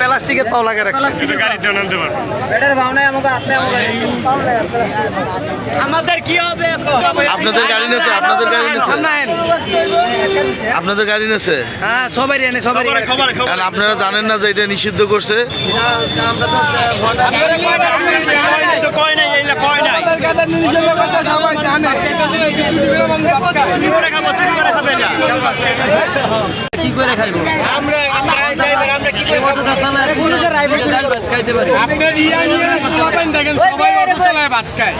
প্লাস্টিকের পাও লাগা আমাদের কি হবে আপনাদের গাড়ি নেছে আপনাদের গাড়ি নেছে। আপনাদের গাড়ি নেছে? হ্যাঁ সবাই এনে সবাই কারণ আপনারা জানেন না যে এটা নিষিদ্ধ করছে। আমরা তো কয় নাই কয় নাই। কি করে খাইবো? আমরা আপনার ইয়াং ইয়াং পোলাপাইন দেখেন সবাই অটো চালায় ভাত খায়।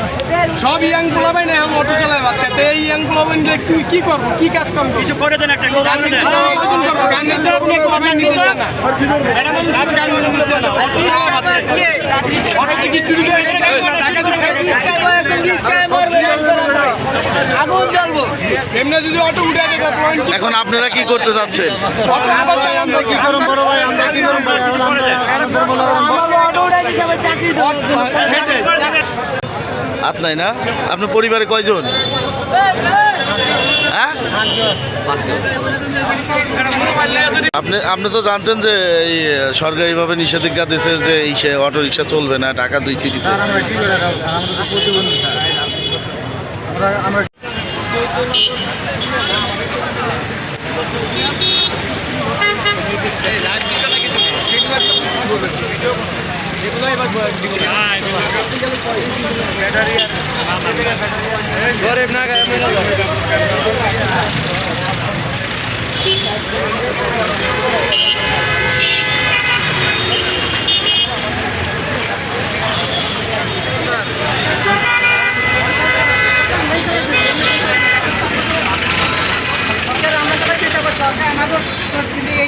সব ইয়াং পোলাপাইন এখন অটো চালায় ভাত খায়। তো এই ইয়াং পোলাপাইন কি কি করব? কি কাজ কাম কিছু করে দেন একটা কোনো পোলাপাইন নিতে চায় না এটা মানুষ কোনো গান নিতে চায় না অটো চালায় ভাত খায় অটো থেকে চুরি করে টাকা দিয়ে খায় আগুন জ্বলবো এমনি যদি অটো উঠে দেখে পয়েন্ট এখন আপনারা কি করতে যাচ্ছেন অটো আবার চাই আমরা কি করব? বড় ভাই আমরা কি করব? হেঁটে। হাত নাই না? আপনার পরিবারে কয়জন? হ্যাঁ? আপনি আপনি তো জানতেন যে এই সরকারিভাবে নিষেধাজ্ঞা দিয়েছে যে এই সে অটো রিক্সা চলবে না টাকা দুই চিঠিতে গরিব না গায়ে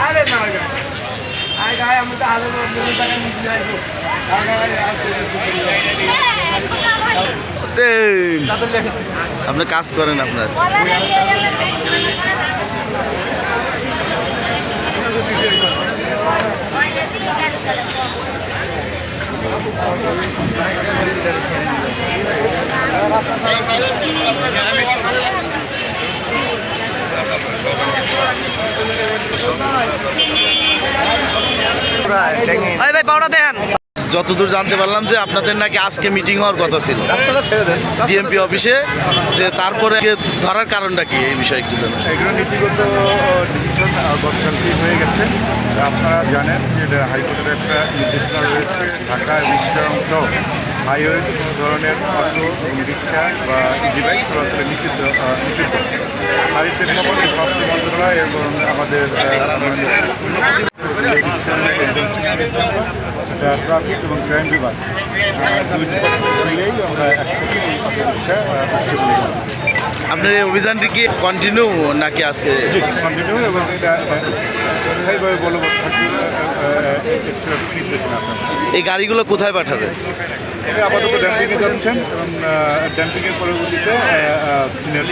আরে না আয় গায়ে আমি তো আলো টাকা নিতে যাইবো দেন। আপনি কাজ করেন আপনার। ভাই পাওনা দেন। যতদূর জানতে পারলাম যে আপনাদের নাকি আজকে মিটিং হওয়ার কথা ছিল। ডিএমপি অফিসে যে তারপরে ধরার কারণটা কি এই বিষয়ে একটু জানান। এগুলো নীতিগত ডিসিশন গতকালকে হয়ে গেছে। আপনারা জানেন যে হাইকোর্টের একটা নির্দেশনা রয়েছে ঢাকা এবং সহ কোনো ধরনের অটো রিক্সা বা ইজি বাইক চলাচলে নিষিদ্ধ নিষিদ্ধ। আর এর প্রেক্ষাপটে স্বাস্থ্য মন্ত্রণালয় এবং আমাদের ট্রাফিক এবং ক্রাইম বিভাগ দুই ডিপার্টমেন্ট মিলেই আমরা একসাথে এই বলে আপনার এই অভিযানটি কি কন্টিনিউ নাকি আজকে? কন্টিনিউ এবং এটা স্থায়ীভাবে বলবৎ থাকবে নির্দেশনা এই গাড়িগুলো কোথায় পাঠাবে? আপাতত ড্যাম্পিংয়ে যাচ্ছেন এবং ড্যাম্পিংয়ের পরবর্তীতে সিনিয়র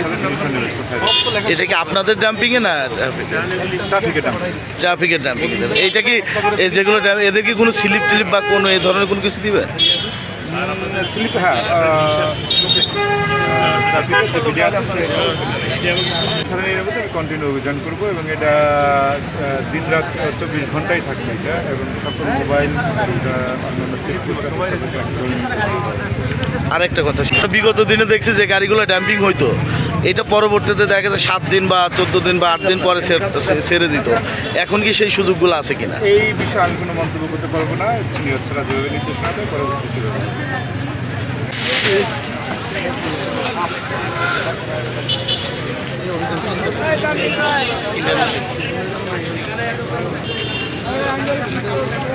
এটা কি আপনাদের না ট্রাফিকের এইটা কি এই যেগুলো এদের কি কোনো স্লিপ টিলিপ বা কোনো এই ধরনের কোনো কিছু দিবে? স্লিপ হ্যাঁ আমি কন্টিনিউ অভিযান করব এবং এটা দিন রাত চব্বিশ ঘন্টাই থাকবে এটা এবং সকল মোবাইল অন্যান্য আরেকটা কথা বিগত দিনে দেখছি যে গাড়িগুলো ড্যাম্পিং হইতো। এটা পরবর্তীতে দেখা যায় সাত দিন বা চোদ্দ দিন বা আট দিন পরে ছেড়ে দিত। এখন কি সেই সুযোগগুলো আছে কিনা? এই বিষয়ে আমি কোনো মন্তব্য করতে পারব না। সিনিয়র ছাড়া যেভাবে নির্দেশনা দেয়, পরবর্তী সেভাবে তিনটার মধ্যে